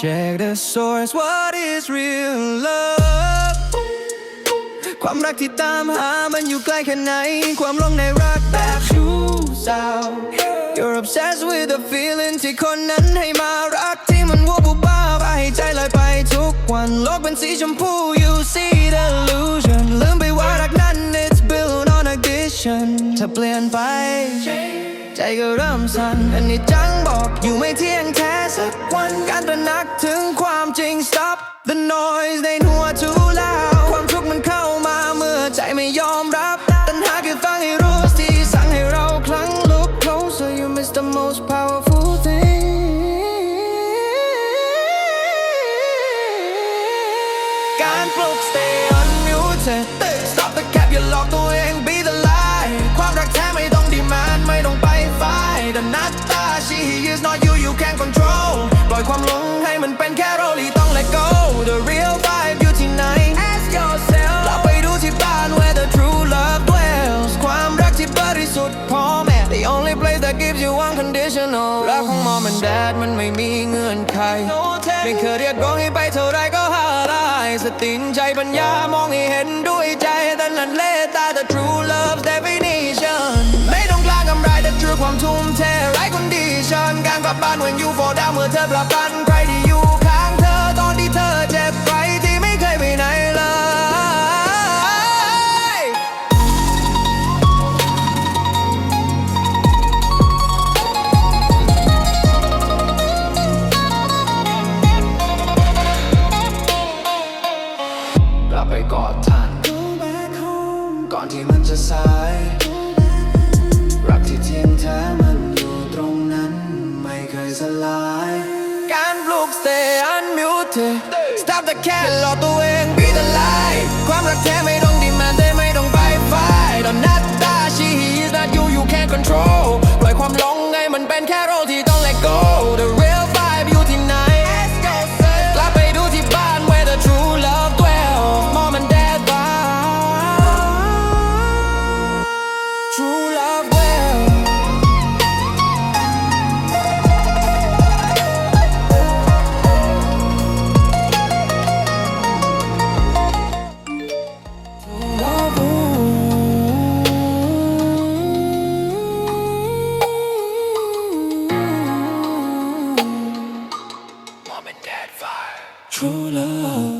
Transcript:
Check the source what is real love ความรักที่ตามหามันอยู่ใกล้แค่ไหน ความหลงในรักแบบชูสาว You're obsessed with the feeling ที่คนนั้นให้มารักที่มันวัวบุบ้าไปให้ใจลอยไปทุกวัน โลกเป็นสีชมพู you see the illusion ลืมไปว่ารักนั้น it's built on addition ถ้าเปลี่ยนไป ใจก็เริ่มสั่นอันนี้จังบอกอยู่ไม่เที่ยงแท้ สักวันการตระหนักถึงความจริง stop the noise ในหัว too loud ความทุกข์มันเข้ามาเมื่อใจไม่ยอมรับ ตัณหาคือฟังให้รู้ที่สั่งให้เราคลั่ง look closer you miss the most powerful thing การปลุก stay unmuted stop the cap อย่าหลอกตัวเอง be the lie ความรักแท้ไม่ต้องดีมานไม่ต้องไปไฟแต่นัตตา she is not you you can't control ปล่อยความหลงให้มันเป็นแค่โรลีต้อง let go the real vibe อยู่ที่ไหน ask yourself กลับไปดูที่บ้าน where the true love dwells ความรักที่บริสุทธิ์พ่อแม่ the only place that gives you unconditional รักของ mom and dad มันไม่มีเงื่อนไข ไม่เคยเรียกร้องให้ไปเท่าไรก็หาได้สตินใจปัญญามองให้เห็นด้วยใจแต่นั่นเล ลับบ้าน when you fall down เมื่อเธอกลับบ้านใครที่อยู่ข้างเธอตอนที่เธอเจ็บใครที่ไม่เคยไปไหนเลย กลับไปกอดท่านก่อนที่มันจะสาย unmuted stop the cat หลอกตัวเอง be the light ความรักแท้ไม่ต้องดีมันแต่ไม่ต้องไปไฟตอนนัดตา she is not you you can't control Five.